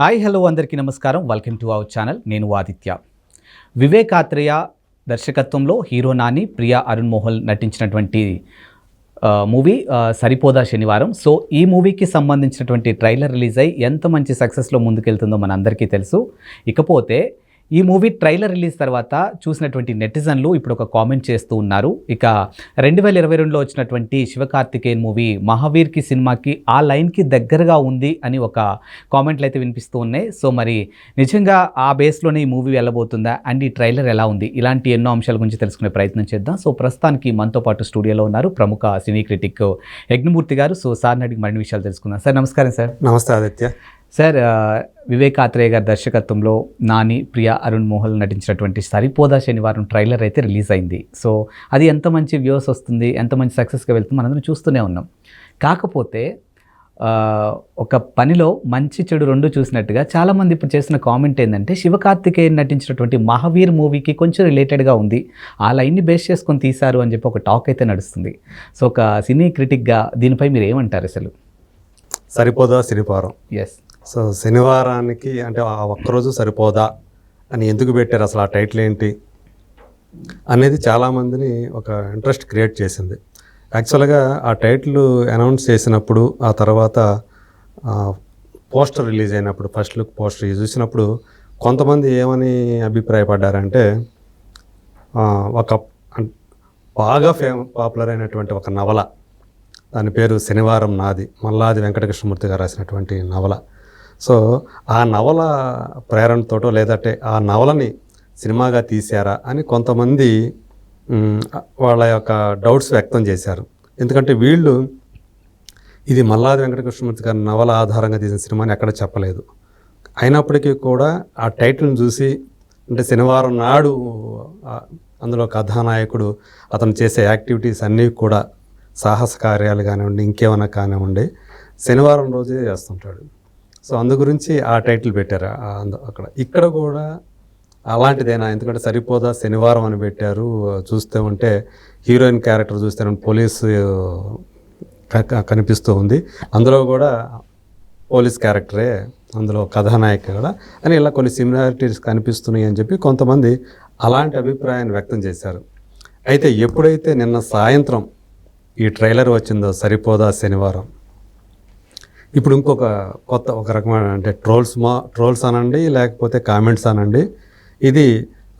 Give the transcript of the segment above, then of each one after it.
Hi hello అందరికీ నమస్కారం. Welcome to our channel. నేను ఆదిత్య. వివేకాత్రేయ దర్శకత్వంలో హీరో నాని ప్రియా అరుణ్ మోహన్ నటించినటువంటి మూవీ సరిపోదా శనివారం. సో ఈ మూవీకి సంబంధించినటువంటి ట్రైలర్ రిలీజ్ అయ్యి ఎంత మంచి సక్సెస్లో ముందుకెళ్తుందో మన అందరికీ తెలుసు. ఇకపోతే ఈ మూవీ ట్రైలర్ రిలీజ్ తర్వాత చూసినటువంటి నెటిజన్లు ఇప్పుడు ఒక కామెంట్ చేస్తూ ఉన్నారు. ఇక రెండు వేల ఇరవై రెండులో వచ్చినటువంటి శివకార్తికేయన్ మూవీ మహావీర్కి సినిమాకి ఆ లైన్కి దగ్గరగా ఉంది అని ఒక కామెంట్లు అయితే వినిపిస్తూ ఉన్నాయి. సో మరి నిజంగా ఆ బేస్లోనే ఈ మూవీ వెళ్ళబోతుందా? అండ్ ఈ ట్రైలర్ ఎలా ఉంది? ఇలాంటి ఎన్నో అంశాల గురించి తెలుసుకునే ప్రయత్నం చేద్దాం. సో ప్రస్తుతానికి మనతో పాటు స్టూడియోలో ఉన్నారు ప్రముఖ సినీ క్రిటిక్ యజ్ఞమూర్తి గారు. సో సార్ని అడిగి మరిన్ని విషయాలు తెలుసుకుందాం. సార్ నమస్కారం సార్. నమస్తే ఆదిత్య. సార్ ఆ, వివేక్ ఆత్రేయ గారి దర్శకత్వంలో నాని ప్రియా అరుణ్ మోహన్ నటించినటువంటి సరిపోదా శనివారం ట్రైలర్ అయితే రిలీజ్ అయింది. సో అది ఎంత మంచి వ్యూస్ వస్తుంది ఎంత మంచి సక్సెస్గా వెళ్తుంది మనందరం చూస్తూనే ఉన్నాం. కాకపోతే ఒక పనిలో మంచి చెడు రెండు చూసినట్టుగా చాలామంది ఇప్పుడు చేసిన కామెంట్ ఏంటంటే శివకార్తికేయన్ నటించినటువంటి మహావీర్ మూవీకి కొంచెం రిలేటెడ్గా ఉంది. ఆ లైన్ని బేస్ చేసుకొని తీశారు అని చెప్పి ఒక టాక్ అయితే నడుస్తుంది. సో ఒక సినీ క్రిటిక్గా దీనిపై మీరు ఏమంటారు అసలు? సరిపోదా సిరిపారం ఎస్ సో శనివారానికి అంటే ఆ ఒక్కరోజు సరిపోదా అని ఎందుకు పెట్టారు అసలు ఆ టైటిల్ ఏంటి అనేది చాలామందిని ఒక ఇంట్రెస్ట్ క్రియేట్ చేసింది. యాక్చువల్గా ఆ టైటిల్ అనౌన్స్ చేసినప్పుడు ఆ తర్వాత పోస్టర్ రిలీజ్ అయినప్పుడు ఫస్ట్ లుక్ పోస్టర్ చూసినప్పుడు కొంతమంది ఏమని అభిప్రాయపడ్డారంటే ఒక బాగా ఫేమ పాపులర్ అయినటువంటి ఒక నవల. దాని పేరు శనివారం నాది మల్లాది వెంకటకృష్ణమూర్తి గారు రాసినటువంటి నవల. సో ఆ నవల ప్రేరణతోటో లేదంటే ఆ నవలని సినిమాగా తీశారా అని కొంతమంది వాళ్ళ యొక్క డౌట్స్ వ్యక్తం చేశారు. ఎందుకంటే వీళ్ళు ఇది మల్లాది వెంకటకృష్ణమూర్తి గారి నవల ఆధారంగా తీసిన సినిమా అని ఎక్కడ చెప్పలేదు. అయినప్పటికీ కూడా ఆ టైటిల్ని చూసి అంటే శనివారం నాడు అందులో కథానాయకుడు అతను చేసే యాక్టివిటీస్ అన్నీ కూడా సాహస కార్యాలు కానివ్వండి ఇంకేమైనా కానివ్వండి శనివారం రోజే చేస్తుంటాడు. సో అందు గురించి ఆ టైటిల్ పెట్టారు అక్కడ. ఇక్కడ కూడా అలాంటిదేనా? ఎందుకంటే సరిపోదా శనివారం అని పెట్టారు. చూస్తే ఉంటే హీరోయిన్ క్యారెక్టర్ చూస్తే పోలీసు కనిపిస్తూ ఉంది. అందులో కూడా పోలీస్ క్యారెక్టరే అందులో కథానాయక కూడా. అని ఇలా కొన్ని సిమిలారిటీస్ కనిపిస్తున్నాయి అని చెప్పి కొంతమంది అలాంటి అభిప్రాయాన్ని వ్యక్తం చేశారు. అయితే ఎప్పుడైతే నిన్న సాయంత్రం ఈ ట్రైలర్ వచ్చిందో సరిపోదా శనివారం ఇప్పుడు ఇంకొక కొత్త ఒక రకమైన అంటే ట్రోల్స్ మా ట్రోల్స్ అనండి లేకపోతే కామెంట్స్ అనండి. ఇది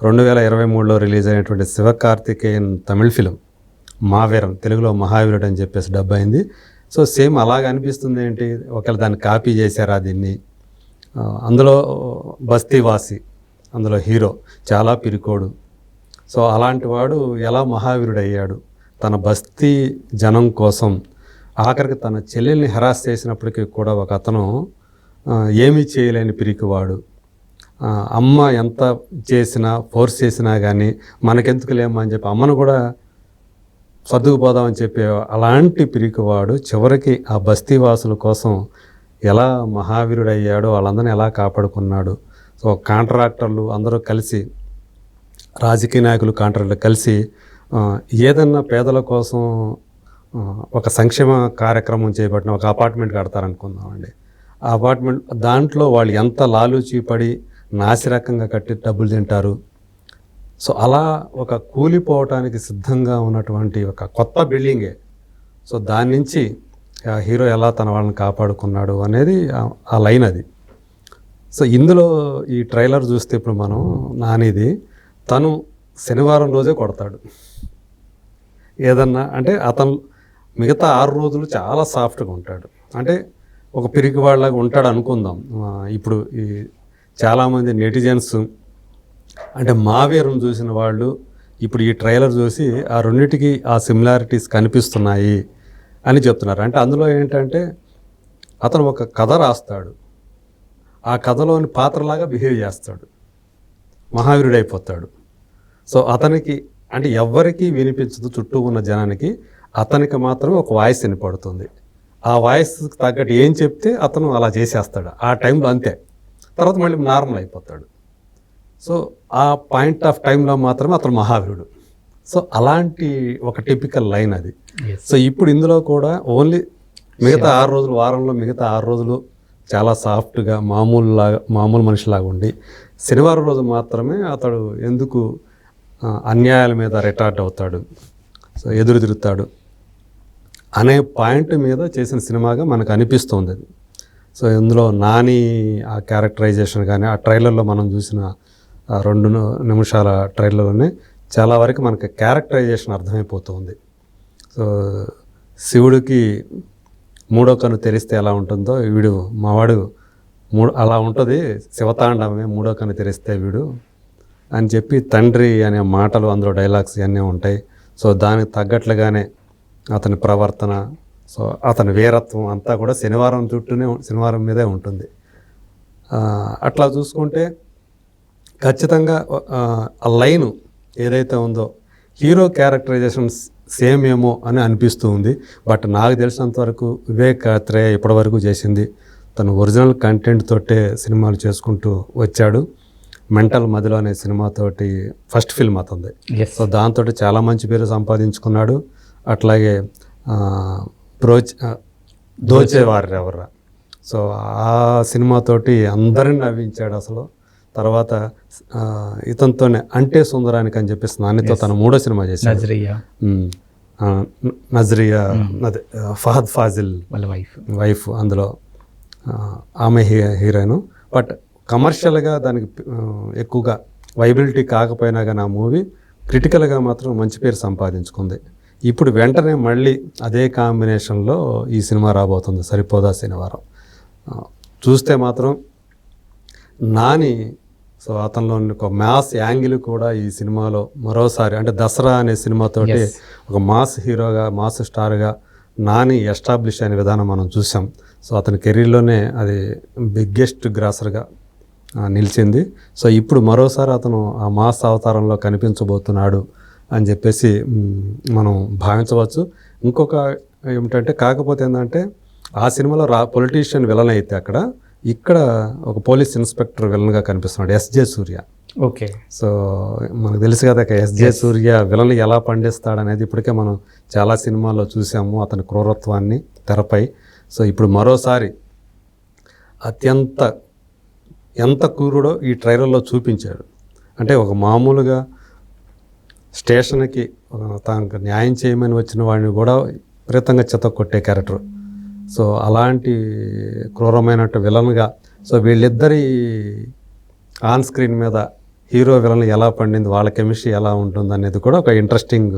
రెండు వేల ఇరవై మూడులో రిలీజ్ అయినటువంటి శివకార్తికేయన్ తమిళ్ ఫిలిం మావీరం తెలుగులో మహావీరుడు అని చెప్పేసి డబ్బు అయింది. సో సేమ్ అలాగ అనిపిస్తుంది ఏంటి? ఒకవేళ దాన్ని కాపీ చేశారా దీన్ని? అందులో బస్తీవాసి అందులో హీరో చాలా పిరికోడు. సో అలాంటి వాడు ఎలా మహావీరుడు అయ్యాడు తన బస్తీ జనం కోసం ఆఖరికి తన చెల్లెల్ని హెరాస్ చేసినప్పటికీ కూడా ఒక అతను ఏమీ చేయలేని పిరికివాడు. అమ్మ ఎంత చేసినా ఫోర్స్ చేసినా కానీ మనకెందుకులేము అని చెప్పి అమ్మను కూడా సర్దుకుపోదామని చెప్పి అలాంటి పిరికివాడు చివరికి ఆ బస్తీవాసుల కోసం ఎలా మహావీరుడు అయ్యాడో వాళ్ళందరినీ ఎలా కాపాడుకున్నాడు. సో కాంట్రాక్టర్లు అందరూ కలిసి రాజకీయ నాయకులు కాంట్రాక్టర్లు కలిసి ఏదన్నా పేదల కోసం ఒక సంక్షేమ కార్యక్రమం చేపట్టిన ఒక అపార్ట్మెంట్ కడతారనుకుందామండి. ఆ అపార్ట్మెంట్ దాంట్లో వాళ్ళు ఎంత లాలూచి పడి నాసిరకంగా కట్టి డబ్బులు తింటారు. సో అలా ఒక కూలిపోవటానికి సిద్ధంగా ఉన్నటువంటి ఒక కొత్త బిల్డింగే. సో దాని నుంచి ఆ హీరో ఎలా తన వాళ్ళని కాపాడుకున్నాడు అనేది ఆ- ఆ లైన్ అది. సో ఇందులో ఈ ట్రైలర్ చూస్తే ఇప్పుడు మనం నానిది తను శనివారం రోజే కొడతాడు. ఏదన్నా అంటే అతను మిగతా ఆరు రోజులు చాలా సాఫ్ట్గా ఉంటాడు. అంటే ఒక పిరికివాళ్ళగా ఉంటాడు అనుకుందాం. ఇప్పుడు ఈ చాలామంది నెటిజన్స్ అంటే మావీరం చూసిన వాళ్ళు ఇప్పుడు ఈ ట్రైలర్ చూసి ఆ రెండింటికి ఆ సిమిలారిటీస్ కనిపిస్తున్నాయి అని చెప్తున్నారు. అంటే అందులో ఏంటంటే అతను ఒక కథ రాస్తాడు. ఆ కథలోని పాత్రలాగా బిహేవ్ చేస్తాడు. మహావీరుడు అయిపోతాడు సో అతనికి అంటే ఎవ్వరికీ వినిపించదు చుట్టూ ఉన్న జనానికి అతనికి మాత్రమే ఒక వాయిస్ వినపడుతుంది. ఆ వాయిస్ తగ్గట్టు ఏం చెప్తే అతను అలా చేసేస్తాడు. ఆ టైంలో అంతే. తర్వాత మళ్ళీ నార్మల్ అయిపోతాడు. సో ఆ పాయింట్ ఆఫ్ టైంలో మాత్రమే అతను మహావీరుడు. సో అలాంటి ఒక టిపికల్ లైన్ అది. సో ఇప్పుడు ఇందులో కూడా ఓన్లీ మిగతా ఆరు రోజులు వారంలో మిగతా ఆరు రోజులు చాలా సాఫ్ట్గా మామూలులాగా మామూలు మనిషిలాగా ఉండి శనివారం రోజు మాత్రమే అతడు ఎందుకు అన్యాయాల మీద రిటార్ట్ అవుతాడు. సో ఎదురు తిరుగుతాడు. అనే పాయింట్ మీద చేసిన సినిమాగా మనకు అనిపిస్తుంది అది. సో ఇందులో నాని ఆ క్యారెక్టరైజేషన్ కానీ ఆ ట్రైలర్లో మనం చూసిన రెండు నిమిషాల ట్రైలర్లోనే చాలా వరకు మనకి క్యారెక్టరైజేషన్ అర్థమైపోతుంది. సో శివుడికి మూడో కన్ను తెరిస్తే ఎలా ఉంటుందో వీడు మావాడు మూడు అలా ఉంటుంది శివతాండవమే మూడో కన్ను తెరిస్తే వీడు అని చెప్పి తండ్రి అనే మాటలు అందులో డైలాగ్స్ ఇవన్నీ ఉంటాయి. సో దానికి తగ్గట్లుగానే అతని ప్రవర్తన సో అతని వీరత్వం అంతా కూడా శనివారం చుట్టూనే శనివారం మీదే ఉంటుంది. అట్లా చూసుకుంటే ఖచ్చితంగా ఆ, లైను ఏదైతే ఉందో హీరో క్యారెక్టరైజేషన్ సేమ్ ఏమో అని అనిపిస్తూ ఉంది. బట్ నాకు తెలిసినంత వరకు వివేక్ అత్రేయ ఇప్పటివరకు చేసింది. తను ఒరిజినల్ కంటెంట్ తోటే సినిమాలు చేసుకుంటూ వచ్చాడు. మెంటల్ మదిలో అనే సినిమాతోటి ఫస్ట్ ఫిల్మ్ అతనిది. ఎస్ సో దాంతో చాలా మంచి పేరు సంపాదించుకున్నాడు. అట్లాగే ఆ, దోచేవారు ఎవర్రా సో ఆ సినిమాతోటి అందరిని నవ్వించాడు అసలు. తర్వాత ఇతనితోనే అంటే సుందరానికి అని చెప్పేసి నానితో తన మూడో సినిమా చేశాడు. నజరియా. అదే ఫహద్ ఫాజిల్ వాళ్ళ వైఫ్. వైఫ్ అందులో ఆమె హీ హీరోయిన్. బట్ కమర్షియల్గా దానికి ఎక్కువగా వైబిలిటీ కాకపోయినా కానీ ఆ మూవీ క్రిటికల్గా మాత్రం మంచి పేరు సంపాదించుకుంది. ఇప్పుడు వెంటనే మళ్ళీ అదే కాంబినేషన్లో ఈ సినిమా రాబోతుంది సరిపోదా శనివారం. చూస్తే మాత్రం నాని సో అతనిలో ఒక మాస్ యాంగిల్ కూడా ఈ సినిమాలో మరోసారి అంటే దసరా అనే సినిమాతోటి. ఒక మాస్ హీరోగా మాస్ స్టార్గా నాని ఎస్టాబ్లిష్ అయిన విధానం మనం చూసాం. సో అతని కెరీర్లోనే అది బిగ్గెస్ట్ గ్రాసర్గా నిలిచింది. సో ఇప్పుడు మరోసారి అతను ఆ మాస్ అవతారంలో కనిపించబోతున్నాడు. అని చెప్పేసి మనం భావించవచ్చు. ఇంకొక ఏమిటంటే కాకపోతే ఏంటంటే ఆ సినిమాలో రా పొలిటీషియన్ విలన్ అయితే అక్కడ ఇక్కడ ఒక పోలీస్ ఇన్స్పెక్టర్ విలన్గా కనిపిస్తున్నాడు ఎస్జే సూర్య. ఓకే. సో మనకు తెలుసు కదా ఎస్జే సూర్య విలన్లు ఎలా పండిస్తాడు అనేది ఇప్పటికే మనం చాలా సినిమాల్లో చూసాము అతని క్రూరత్వాన్ని తెరపై. సో ఇప్పుడు మరోసారి అత్యంత ఎంత క్రూరుడో ఈ ట్రైలర్లో చూపించాడు. అంటే ఒక మామూలుగా స్టేషన్కి తనకు న్యాయం చేయమని వచ్చిన వాడిని కూడా విపరీతంగా చెత్త కొట్టే క్యారెక్టర్. సో అలాంటి క్రూరమైనట్టు విలన్గా సో వీళ్ళిద్దరి ఆన్ స్క్రీన్ మీద హీరో విలన్ ఎలా పండింది వాళ్ళ కెమిస్ట్రీ ఎలా ఉంటుంది అనేది కూడా ఒక ఇంట్రెస్టింగ్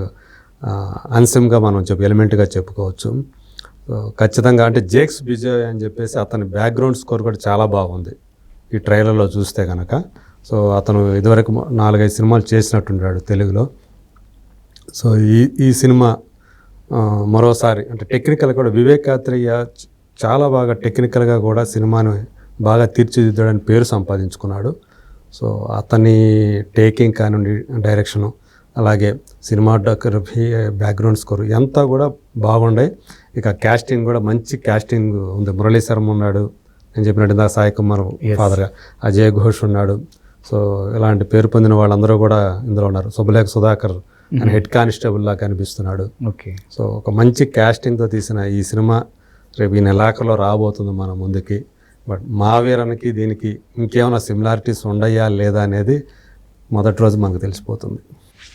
అంశంగా మనం చెప్పు ఎలిమెంట్గా చెప్పుకోవచ్చు. ఖచ్చితంగా అంటే జేక్స్ బిజయ్ అని చెప్పేసి అతని బ్యాక్గ్రౌండ్ స్కోర్ కూడా చాలా బాగుంది. ఈ ట్రైలర్లో చూస్తే కనుక సో అతను ఇదివరకు నాలుగైదు సినిమాలు చేసినట్టున్నాడు తెలుగులో. సో ఈ ఈ సినిమా మరోసారి అంటే టెక్నికల్ కూడా వివేకాత్రేయ చ- చాలా బాగా టెక్నికల్గా కూడా సినిమాను బాగా తీర్చిదిద్దాడని పేరు సంపాదించుకున్నాడు. సో అతని టేకింగ్ కానివ్వండి డైరెక్షను అలాగే సినిమాటోగ్రఫీ బ్యాక్గ్రౌండ్ స్కోర్ ఎంత కూడా బాగుండే. ఇక క్యాస్టింగ్ కూడా మంచి క్యాస్టింగ్ ఉంది. మురళీ శర్మ ఉన్నాడు. నేను చెప్పినట్టు ఇందాక సాయి కుమార్. ఫాదర్గా అజయ్ ఘోష్ ఉన్నాడు. సో ఇలాంటి పేరు పొందిన వాళ్ళందరూ కూడా ఇందులో ఉన్నారు. శుభలేఖ సుధాకర్ ఆయన హెడ్ కానిస్టేబుల్ లా కనిపిస్తున్నాడు. ఓకే. సో ఒక మంచి క్యాస్టింగ్తో తీసిన ఈ సినిమా రేపు ఈ నెలాఖరులో రాబోతుంది మన ముందుకి. బట్ మా వీరానికి దీనికి ఇంకేమైనా సిమిలారిటీస్ ఉండయా లేదా అనేది మొదటి రోజు మనకు తెలిసిపోతుంది.